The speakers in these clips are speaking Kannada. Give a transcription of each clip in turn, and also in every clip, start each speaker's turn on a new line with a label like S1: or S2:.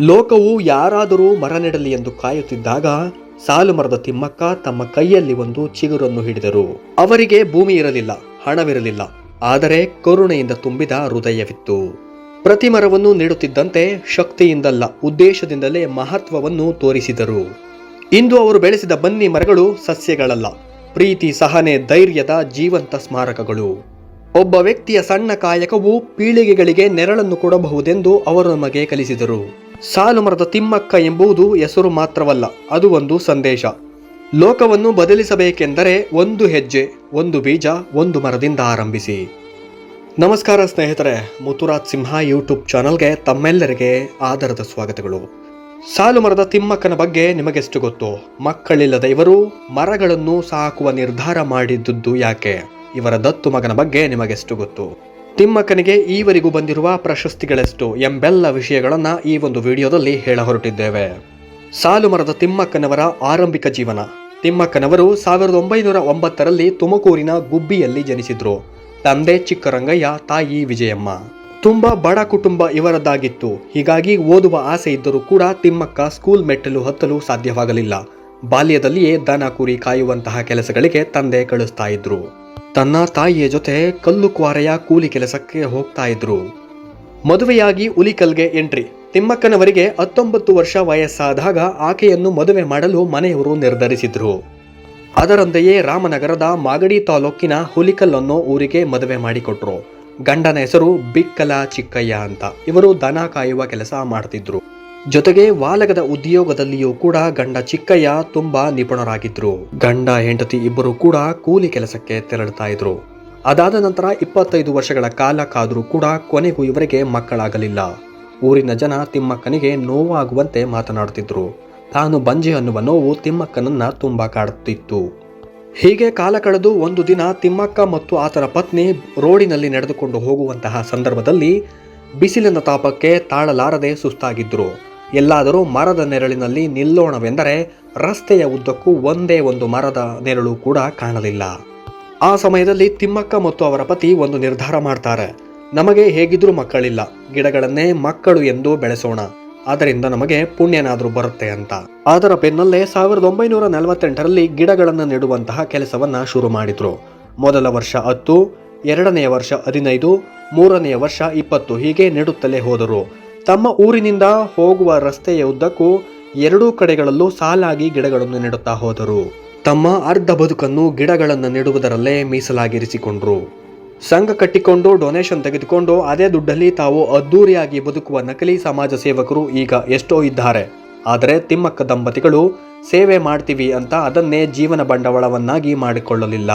S1: ಲೋಕವು ಯಾರಾದರೂ ಮರ ನೆಡಲಿ ಎಂದು ಕಾಯುತ್ತಿದ್ದಾಗ ಸಾಲು ಮರದ ತಿಮ್ಮಕ್ಕ ತಮ್ಮ ಕೈಯಲ್ಲಿ ಒಂದು ಚಿಗುರನ್ನು ಹಿಡಿದರು. ಅವರಿಗೆ ಭೂಮಿ ಇರಲಿಲ್ಲ, ಹಣವಿರಲಿಲ್ಲ, ಆದರೆ ಕರುಣೆಯಿಂದ ತುಂಬಿದ ಹೃದಯವಿತ್ತು. ಪ್ರತಿ ಮರವನ್ನು ನೀಡುತ್ತಿದ್ದಂತೆ ಶಕ್ತಿಯಿಂದಲ್ಲ, ಉದ್ದೇಶದಿಂದಲೇ ಮಹತ್ವವನ್ನು ತೋರಿಸಿದರು. ಇಂದು ಅವರು ಬೆಳೆಸಿದ ಬನ್ನಿ ಮರಗಳು ಸಸ್ಯಗಳಲ್ಲ, ಪ್ರೀತಿ, ಸಹನೆ, ಧೈರ್ಯದ ಜೀವಂತ ಸ್ಮಾರಕಗಳು. ಒಬ್ಬ ವ್ಯಕ್ತಿಯ ಸಣ್ಣ ಕಾಯಕವು ಪೀಳಿಗೆಗಳಿಗೆ ನೆರಳನ್ನು ಕೊಡಬಹುದೆಂದು ಅವರು ನಮಗೆ ಕಲಿಸಿದರು. ಸಾಲು ಮರದ ತಿಮ್ಮಕ್ಕ ಎಂಬುದು ಹೆಸರು ಮಾತ್ರವಲ್ಲ, ಅದು ಒಂದು ಸಂದೇಶ. ಲೋಕವನ್ನು ಬದಲಿಸಬೇಕೆಂದರೆ ಒಂದು ಹೆಜ್ಜೆ, ಒಂದು ಬೀಜ, ಒಂದು ಮರದಿಂದ ಆರಂಭಿಸಿ. ನಮಸ್ಕಾರ ಸ್ನೇಹಿತರೆ ಮುತುರಾಜ್ ಸಿಂಹ ಯೂಟ್ಯೂಬ್ ಚಾನಲ್ಗೆ ತಮ್ಮೆಲ್ಲರಿಗೆ ಆಧಾರದ ಸ್ವಾಗತಗಳು. ಸಾಲು ಮರದ ತಿಮ್ಮಕ್ಕನ ಬಗ್ಗೆ ನಿಮಗೆಷ್ಟು ಗೊತ್ತು? ಮಕ್ಕಳಿಲ್ಲದ ಇವರು ಮರಗಳನ್ನು ಸಾಕುವ ನಿರ್ಧಾರ ಮಾಡಿದ್ದುದು ಯಾಕೆ? ಇವರ ದತ್ತು ಮಗನ ಬಗ್ಗೆ ನಿಮಗೆಷ್ಟು ಗೊತ್ತು? ತಿಮ್ಮಕ್ಕನಿಗೆ ಈವರೆಗೂ ಬಂದಿರುವ ಪ್ರಶಸ್ತಿಗಳೆಷ್ಟು ಎಂಬೆಲ್ಲ ವಿಷಯಗಳನ್ನು ಈ ಒಂದು ವಿಡಿಯೋದಲ್ಲಿ ಹೇಳ ಹೊರಟಿದ್ದೇವೆ. ಸಾಲು ಮರದ ತಿಮ್ಮಕ್ಕನವರ ಆರಂಭಿಕ ಜೀವನ. ತಿಮ್ಮಕ್ಕನವರು ಸಾವಿರದ ಒಂಬೈನೂರ ಒಂಬತ್ತರಲ್ಲಿ ತುಮಕೂರಿನ ಗುಬ್ಬಿಯಲ್ಲಿ ಜನಿಸಿದ್ರು. ತಂದೆ ಚಿಕ್ಕರಂಗಯ್ಯ, ತಾಯಿ ವಿಜಯಮ್ಮ. ತುಂಬಾ ಬಡ ಕುಟುಂಬ ಇವರದ್ದಾಗಿತ್ತು. ಹೀಗಾಗಿ ಓದುವ ಆಸೆ ಇದ್ದರೂ ಕೂಡ ತಿಮ್ಮಕ್ಕ ಸ್ಕೂಲ್ ಮೆಟ್ಟಲು ಹತ್ತಲು ಸಾಧ್ಯವಾಗಲಿಲ್ಲ. ಬಾಲ್ಯದಲ್ಲಿಯೇ ದನ ಕುರಿ ಕಾಯುವಂತಹ ಕೆಲಸಗಳಿಗೆ ತಂದೆ ಕಳಿಸ್ತಾ ಇದ್ರು. ತನ್ನ ತಾಯಿಯ ಜೊತೆ ಕಲ್ಲು ಕ್ವಾರೆಯ ಕೂಲಿ ಕೆಲಸಕ್ಕೆ ಹೋಗ್ತಾ ಇದ್ರು. ಮದುವೆಯಾಗಿ ಉಲಿಕಲ್ಗೆ ಎಂಟ್ರಿ. ತಿಮ್ಮಕ್ಕನವರಿಗೆ ಹತ್ತೊಂಬತ್ತು ವರ್ಷ ವಯಸ್ಸಾದಾಗ ಆಕೆಯನ್ನು ಮದುವೆ ಮಾಡಲು ಮನೆಯವರು ನಿರ್ಧರಿಸಿದ್ರು. ಅದರಂತೆಯೇ ರಾಮನಗರದ ಮಾಗಡಿ ತಾಲೂಕಿನ ಹುಲಿಕಲ್ ಅನ್ನೋ ಊರಿಗೆ ಮದುವೆ ಮಾಡಿಕೊಟ್ರು. ಗಂಡನ ಹೆಸರು ಬಿಕ್ಕಲ ಚಿಕ್ಕಯ್ಯ ಅಂತ. ಇವರು ದನ ಕಾಯುವ ಕೆಲಸ ಮಾಡ್ತಿದ್ರು. ಜೊತೆಗೆ ವಾಲಗದ ಉದ್ಯೋಗದಲ್ಲಿಯೂ ಕೂಡ ಗಂಡ ಚಿಕ್ಕಯ್ಯ ತುಂಬಾ ನಿಪುಣರಾಗಿದ್ರು. ಗಂಡ ಹೆಂಡತಿ ಇಬ್ಬರು ಕೂಡ ಕೂಲಿ ಕೆಲಸಕ್ಕೆ ತೆರಳುತ್ತಾ ಇದ್ರು. ಅದಾದ ನಂತರ ಇಪ್ಪತ್ತೈದು ವರ್ಷಗಳ ಕಾಲ ಕಾದರೂ ಕೂಡ ಕೊನೆಗೂ ಇವರಿಗೆ ಮಕ್ಕಳಾಗಲಿಲ್ಲ. ಊರಿನ ಜನ ತಿಮ್ಮಕ್ಕನಿಗೆ ನೋವಾಗುವಂತೆ ಮಾತನಾಡುತ್ತಿದ್ರು. ತಾನು ಬಂಜೆ ಅನ್ನುವ ನೋವು ತಿಮ್ಮಕ್ಕನನ್ನ ತುಂಬಾ ಕಾಡುತ್ತಿತ್ತು. ಹೀಗೆ ಕಾಲ ಕಳೆದು ಒಂದು ದಿನ ತಿಮ್ಮಕ್ಕ ಮತ್ತು ಆತನ ಪತ್ನಿ ರೋಡಿನಲ್ಲಿ ನಡೆದುಕೊಂಡು ಹೋಗುವಂತಹ ಸಂದರ್ಭದಲ್ಲಿ ಬಿಸಿಲಿನ ತಾಪಕ್ಕೆ ತಾಳಲಾರದೆ ಸುಸ್ತಾಗಿದ್ರು. ಎಲ್ಲಾದರೂ ಮರದ ನೆರಳಿನಲ್ಲಿ ನಿಲ್ಲೋಣವೆಂದರೆ ರಸ್ತೆಯ ಉದ್ದಕ್ಕೂ ಒಂದೇ ಒಂದು ಮರದ ನೆರಳು ಕೂಡ ಕಾಣಲಿಲ್ಲ. ಆ ಸಮಯದಲ್ಲಿ ತಿಮ್ಮಕ್ಕ ಮತ್ತು ಅವರ ಪತಿ ಒಂದು ನಿರ್ಧಾರ ಮಾಡ್ತಾರೆ. ನಮಗೆ ಹೇಗಿದ್ರೂ ಮಕ್ಕಳಿಲ್ಲ, ಗಿಡಗಳನ್ನೇ ಮಕ್ಕಳು ಎಂದು ಬೆಳೆಸೋಣ ಅದರಿಂದ ನಮಗೆ ಪುಣ್ಯನಾದರೂ ಬರುತ್ತೆ ಅಂತ. ಅದರ ಬೆನ್ನಲ್ಲೇ ಸಾವಿರದ ಒಂಬೈನೂರ ನಲವತ್ತೆಂಟರಲ್ಲಿ ಗಿಡಗಳನ್ನು ನೆಡುವಂತಹ ಕೆಲಸವನ್ನ ಶುರು ಮಾಡಿದ್ರು. ಮೊದಲ ವರ್ಷ ಹತ್ತು, ಎರಡನೆಯ ವರ್ಷ ಹದಿನೈದು, ಮೂರನೆಯ ವರ್ಷ ಇಪ್ಪತ್ತು ಹೀಗೆ ನೆಡುತ್ತಲೇ ಹೋದರು. ತಮ್ಮ ಊರಿನಿಂದ ಹೋಗುವ ರಸ್ತೆಯ ಉದ್ದಕ್ಕೂ ಎರಡೂ ಕಡೆಗಳಲ್ಲೂ ಸಾಲಾಗಿ ಗಿಡಗಳನ್ನು ನೆಡುತ್ತಾ ಹೋದರು. ತಮ್ಮ ಅರ್ಧ ಬದುಕನ್ನು ಗಿಡಗಳನ್ನು ನೆಡುವುದರಲ್ಲೇ ಮೀಸಲಾಗಿರಿಸಿಕೊಂಡ್ರು. ಸಂಘ ಕಟ್ಟಿಕೊಂಡು ಡೊನೇಷನ್ ತೆಗೆದುಕೊಂಡು ಅದೇ ದುಡ್ಡಲ್ಲಿ ತಾವು ಅದ್ದೂರಿಯಾಗಿ ಬದುಕುವ ನಕಲಿ ಸಮಾಜ ಸೇವಕರು ಈಗ ಎಷ್ಟೋ ಇದ್ದಾರೆ. ಆದರೆ ತಿಮ್ಮಕ್ಕ ದಂಪತಿಗಳು, ಸೇವೆ ಮಾಡ್ತೀವಿ ಅಂತ ಅದನ್ನೇ ಜೀವನ ಬಂಡವಾಳವನ್ನಾಗಿ ಮಾಡಿಕೊಳ್ಳಲಿಲ್ಲ.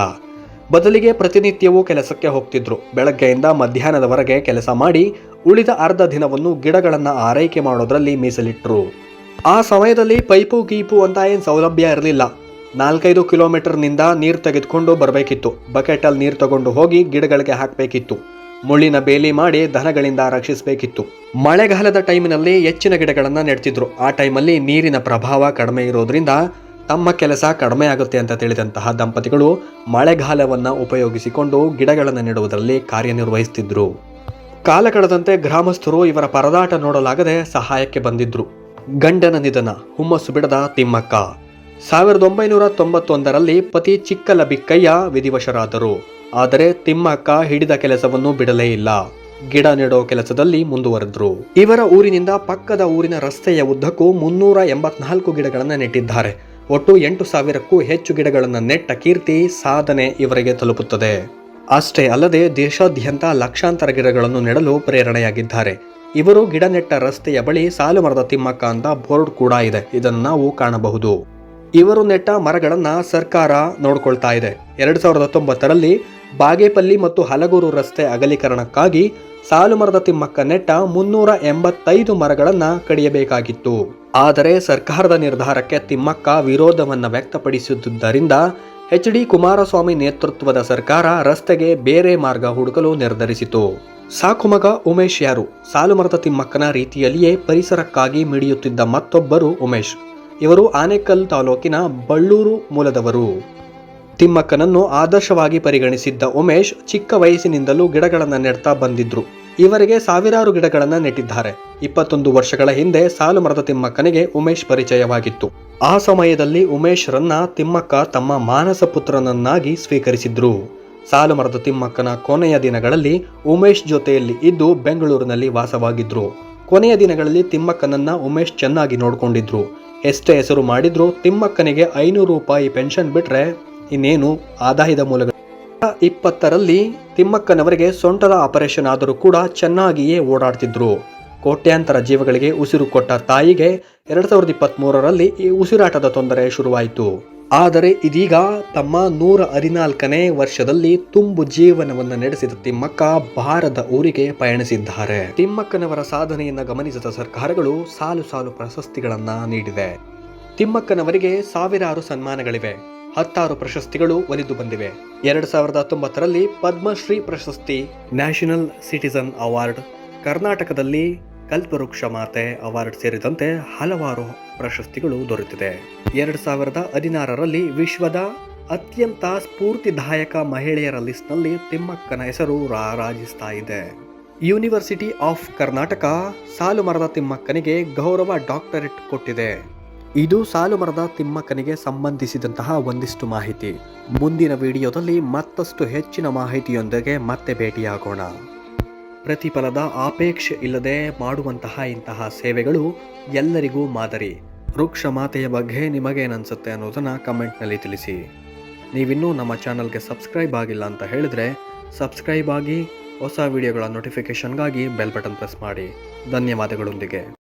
S1: ಬದಲಿಗೆ ಪ್ರತಿನಿತ್ಯವೂ ಕೆಲಸಕ್ಕೆ ಹೋಗ್ತಿದ್ರು. ಬೆಳಗ್ಗೆಯಿಂದ ಮಧ್ಯಾಹ್ನದವರೆಗೆ ಕೆಲಸ ಮಾಡಿ ಉಳಿದ ಅರ್ಧ ದಿನವನ್ನು ಗಿಡಗಳನ್ನು ಆರೈಕೆ ಮಾಡೋದರಲ್ಲಿ ಮೀಸಲಿಟ್ಟರು ಆ ಸಮಯದಲ್ಲಿ ಪೈಪು ಗೀಪು ಅಂತ ಏನು ಸೌಲಭ್ಯ ಇರಲಿಲ್ಲ. ನಾಲ್ಕೈದು ಕಿಲೋಮೀಟರ್ನಿಂದ ನೀರು ತೆಗೆದುಕೊಂಡು ಬರಬೇಕಿತ್ತು. ಬಕೆಟಲ್ಲಿ ನೀರು ತಗೊಂಡು ಹೋಗಿ ಗಿಡಗಳಿಗೆ ಹಾಕಬೇಕಿತ್ತು. ಮುಳ್ಳಿನ ಬೇಲಿ ಮಾಡಿ ದನಗಳಿಂದ ರಕ್ಷಿಸಬೇಕಿತ್ತು. ಮಳೆಗಾಲದ ಟೈಮಿನಲ್ಲಿ ಹೆಚ್ಚಿನ ಗಿಡಗಳನ್ನು ನೆಡ್ತಿದ್ರು. ಆ ಟೈಮಲ್ಲಿ ನೀರಿನ ಪ್ರಭಾವ ಕಡಿಮೆ ಇರೋದ್ರಿಂದ ತಮ್ಮ ಕೆಲಸ ಕಡಿಮೆ ಆಗುತ್ತೆ ಅಂತ ತಿಳಿದಂತಹ ದಂಪತಿಗಳು ಮಳೆಗಾಲವನ್ನು ಉಪಯೋಗಿಸಿಕೊಂಡು ಗಿಡಗಳನ್ನು ನೆಡುವುದರಲ್ಲಿ ಕಾರ್ಯನಿರ್ವಹಿಸುತ್ತಿದ್ರು ಕಾಲ ಕಳೆದಂತೆ ಗ್ರಾಮಸ್ಥರು ಇವರ ಪರದಾಟ ನೋಡಲಾಗದೆ ಸಹಾಯಕ್ಕೆ ಬಂದಿದ್ರು. ಗಂಡನ ನಿಧನ, ಹುಮ್ಮಸ್ಸು ಬಿಡದ ತಿಮ್ಮಕ್ಕ. ಸಾವಿರದ ಒಂಬೈನೂರ ತೊಂಬತ್ತೊಂದರಲ್ಲಿ ಪತಿ ಚಿಕ್ಕಲ ಬಿಕ್ಕಯ್ಯ ವಿಧಿವಶರಾದರು. ಆದರೆ ತಿಮ್ಮಕ್ಕ ಹಿಡಿದ ಕೆಲಸವನ್ನು ಬಿಡಲೇ ಇಲ್ಲ. ಗಿಡ ನೆಡೋ ಕೆಲಸದಲ್ಲಿ ಮುಂದುವರೆದ್ರು. ಇವರ ಊರಿನಿಂದ ಪಕ್ಕದ ಊರಿನ ರಸ್ತೆಯ ಉದ್ದಕ್ಕೂ ಮುನ್ನೂರ ಎಂಬತ್ನಾಲ್ಕು ಗಿಡಗಳನ್ನು ನೆಟ್ಟಿದ್ದಾರೆ. ಒಟ್ಟು ಎಂಟು ಸಾವಿರಕ್ಕೂ ಹೆಚ್ಚು ಗಿಡಗಳನ್ನು ನೆಟ್ಟ ಕೀರ್ತಿ ಸಾಧನೆ ಇವರಿಗೆ ತಲುಪುತ್ತದೆ. ಅಷ್ಟೇ ಅಲ್ಲದೆ ದೇಶಾದ್ಯಂತ ಲಕ್ಷಾಂತರ ಗಿಡಗಳನ್ನು ನೆಡಲು ಪ್ರೇರಣೆಯಾಗಿದ್ದಾರೆ. ಇವರು ಗಿಡ ನೆಟ್ಟ ರಸ್ತೆಯ ಬಳಿ ಸಾಲು ಮರದ ತಿಮ್ಮಕ್ಕ ಅಂತ ಬೋರ್ಡ್ ಕೂಡ ಇದೆ. ಇದನ್ನು ನಾವು ಕಾಣಬಹುದು. ಇವರು ನೆಟ್ಟ ಮರಗಳನ್ನ ಸರ್ಕಾರ ನೋಡ್ಕೊಳ್ತಾ ಇದೆ. ಎರಡ್ ಸಾವಿರದ ಹತ್ತೊಂಬತ್ತರಲ್ಲಿ ಬಾಗೇಪಲ್ಲಿ ಮತ್ತು ಹಲಗೂರು ರಸ್ತೆ ಅಗಲೀಕರಣಕ್ಕಾಗಿ ಸಾಲು ಮರದ ತಿಮ್ಮಕ್ಕ ನೆಟ್ಟ ಮುನ್ನೂರ ಎಂಬತ್ತೈದು ಮರಗಳನ್ನು ಕಡಿಯಬೇಕಾಗಿತ್ತು. ಆದರೆ ಸರ್ಕಾರದ ನಿರ್ಧಾರಕ್ಕೆ ತಿಮ್ಮಕ್ಕ ವಿರೋಧವನ್ನು ವ್ಯಕ್ತಪಡಿಸುತ್ತಿದ್ದರಿಂದ ಎಚ್ ಡಿ ಕುಮಾರಸ್ವಾಮಿ ನೇತೃತ್ವದ ಸರ್ಕಾರ ರಸ್ತೆಗೆ ಬೇರೆ ಮಾರ್ಗ ಹುಡುಕಲು ನಿರ್ಧರಿಸಿತು. ಸಾಕು ಮಗ ಉಮೇಶ್ ಯಾರು? ಸಾಲು ಮರದ ತಿಮ್ಮಕ್ಕನ ರೀತಿಯಲ್ಲಿಯೇ ಪರಿಸರಕ್ಕಾಗಿ ಮಿಡಿಯುತ್ತಿದ್ದ ಮತ್ತೊಬ್ಬರು ಉಮೇಶ್. ಇವರು ಆನೇಕಲ್ ತಾಲೂಕಿನ ಬಳ್ಳೂರು ಮೂಲದವರು. ತಿಮ್ಮಕ್ಕನನ್ನು ಆದರ್ಶವಾಗಿ ಪರಿಗಣಿಸಿದ್ದ ಉಮೇಶ್ ಚಿಕ್ಕ ವಯಸ್ಸಿನಿಂದಲೂ ಗಿಡಗಳನ್ನು ನೆಡ್ತಾ ಬಂದಿದ್ರು. ಇವರಿಗೆ ಸಾವಿರಾರು ಗಿಡಗಳನ್ನು ನೆಟ್ಟಿದ್ದಾರೆ. ಇಪ್ಪತ್ತೊಂದು ವರ್ಷಗಳ ಹಿಂದೆ ಸಾಲು ಮರದ ತಿಮ್ಮಕ್ಕನಿಗೆ ಉಮೇಶ್ ಪರಿಚಯವಾಗಿತ್ತು. ಆ ಸಮಯದಲ್ಲಿ ಉಮೇಶ್ರನ್ನ ತಿಮ್ಮಕ್ಕ ತಮ್ಮ ಮಾನಸ ಪುತ್ರನನ್ನಾಗಿ ಸ್ವೀಕರಿಸಿದ್ರು. ಸಾಲು ಮರದ ತಿಮ್ಮಕ್ಕನ ಕೊನೆಯ ದಿನಗಳಲ್ಲಿ ಉಮೇಶ್ ಜೊತೆಯಲ್ಲಿ ಇದ್ದು ಬೆಂಗಳೂರಿನಲ್ಲಿ ವಾಸವಾಗಿದ್ರು. ಕೊನೆಯ ದಿನಗಳಲ್ಲಿ ತಿಮ್ಮಕ್ಕನನ್ನ ಉಮೇಶ್ ಚೆನ್ನಾಗಿ ನೋಡಿಕೊಂಡಿದ್ರು. ಎಷ್ಟೇ ಹೆಸರು ಮಾಡಿದ್ರು ತಿಮ್ಮಕ್ಕನಿಗೆ ಐನೂರು ರೂಪಾಯಿ ಪೆನ್ಷನ್ ಬಿಟ್ರೆ ಇನ್ನೇನು? ಆದಾಯದ ಮೂಲಗಳು ಇಪ್ಪತ್ತರಲ್ಲಿ ತಿಮ್ಮಕ್ಕನವರಿಗೆ ಸೊಂಟದ ಆಪರೇಷನ್ ಆದರೂ ಕೂಡ ಚೆನ್ನಾಗಿಯೇ ಓಡಾಡ್ತಿದ್ರು. ಕೋಟ್ಯಾಂತರ ಜೀವಗಳಿಗೆ ಉಸಿರು ಕೊಟ್ಟ ತಾಯಿಗೆ ಎರಡ್ ಸಾವಿರದ ಇಪ್ಪತ್ತ್ ಮೂರರಲ್ಲಿ ಈ ಉಸಿರಾಟದ ತೊಂದರೆ ಶುರುವಾಯಿತು. ಆದರೆ ಇದೀಗ ತಮ್ಮ ನೂರ ಹದಿನಾಲ್ಕನೇ ವರ್ಷದಲ್ಲಿ ತುಂಬು ಜೀವನವನ್ನು ನಡೆಸಿದ ತಿಮ್ಮಕ್ಕ ಭಾರದ ಊರಿಗೆ ಪಯಣಿಸಿದ್ದಾರೆ. ತಿಮ್ಮಕ್ಕನವರ ಸಾಧನೆಯನ್ನ ಗಮನಿಸಿದ ಸರ್ಕಾರಗಳು ಸಾಲು ಸಾಲು ಪ್ರಶಸ್ತಿಗಳನ್ನ ನೀಡಿದೆ. ತಿಮ್ಮಕ್ಕನವರಿಗೆ ಸಾವಿರಾರು ಸನ್ಮಾನಗಳಿವೆ. ಹತ್ತಾರು ಪ್ರಶಸ್ತಿಗಳು ಒಲಿದು ಬಂದಿವೆ. ಎರಡು ಸಾವಿರದ ಹತ್ತೊಂಬತ್ತರಲ್ಲಿ ಪದ್ಮಶ್ರೀ ಪ್ರಶಸ್ತಿ ನ್ಯಾಷನಲ್ ಸಿಟಿಸನ್ ಅವಾರ್ಡ್, ಕರ್ನಾಟಕದಲ್ಲಿ ಕಲ್ಪವೃಕ್ಷ ಮಾತೆ ಅವಾರ್ಡ್ ಸೇರಿದಂತೆ ಹಲವಾರು ಪ್ರಶಸ್ತಿಗಳು ದೊರೆತಿದೆ. ಎರಡು ಸಾವಿರದ ಹದಿನಾರರಲ್ಲಿ ವಿಶ್ವದ ಅತ್ಯಂತ ಸ್ಫೂರ್ತಿದಾಯಕ ಮಹಿಳೆಯರ ಲಿಸ್ಟ್ನಲ್ಲಿ ತಿಮ್ಮಕ್ಕನ ಹೆಸರು ರಾರಾಜಿಸ್ತಾ ಇದೆ. ಯೂನಿವರ್ಸಿಟಿ ಆಫ್ ಕರ್ನಾಟಕ ಸಾಲು ಮರದ ತಿಮ್ಮಕ್ಕನಿಗೆ ಗೌರವ ಡಾಕ್ಟರೇಟ್ ಕೊಟ್ಟಿದೆ. ಇದು ಸಾಲು ಮರದ ತಿಮ್ಮಕ್ಕನಿಗೆ ಸಂಬಂಧಿಸಿದಂತಹ ಒಂದಿಷ್ಟು ಮಾಹಿತಿ. ಮುಂದಿನ ವಿಡಿಯೋದಲ್ಲಿ ಮತ್ತಷ್ಟು ಹೆಚ್ಚಿನ ಮಾಹಿತಿಯೊಂದಿಗೆ ಮತ್ತೆ ಭೇಟಿಯಾಗೋಣ. ಪ್ರತಿಫಲದ ಆಪೇಕ್ಷೆ ಇಲ್ಲದೆ ಮಾಡುವಂತಹ ಇಂತಹ ಸೇವೆಗಳು ಎಲ್ಲರಿಗೂ ಮಾದರಿ. ವೃಕ್ಷ ಮಾತೆಯ ಬಗ್ಗೆ ನಿಮಗೇನನ್ಸುತ್ತೆ ಅನ್ನೋದನ್ನು ಕಮೆಂಟ್ನಲ್ಲಿ ತಿಳಿಸಿ. ನೀವಿನ್ನೂ ನಮ್ಮ ಚಾನಲ್ಗೆ ಸಬ್ಸ್ಕ್ರೈಬ್ ಆಗಿಲ್ಲ ಅಂತ ಹೇಳಿದ್ರೆ ಸಬ್ಸ್ಕ್ರೈಬ್ ಆಗಿ ಹೊಸ ವಿಡಿಯೋಗಳ ನೋಟಿಫಿಕೇಷನ್ಗಾಗಿ ಬೆಲ್ ಬಟನ್ ಪ್ರೆಸ್ ಮಾಡಿ. ಧನ್ಯವಾದಗಳೊಂದಿಗೆ.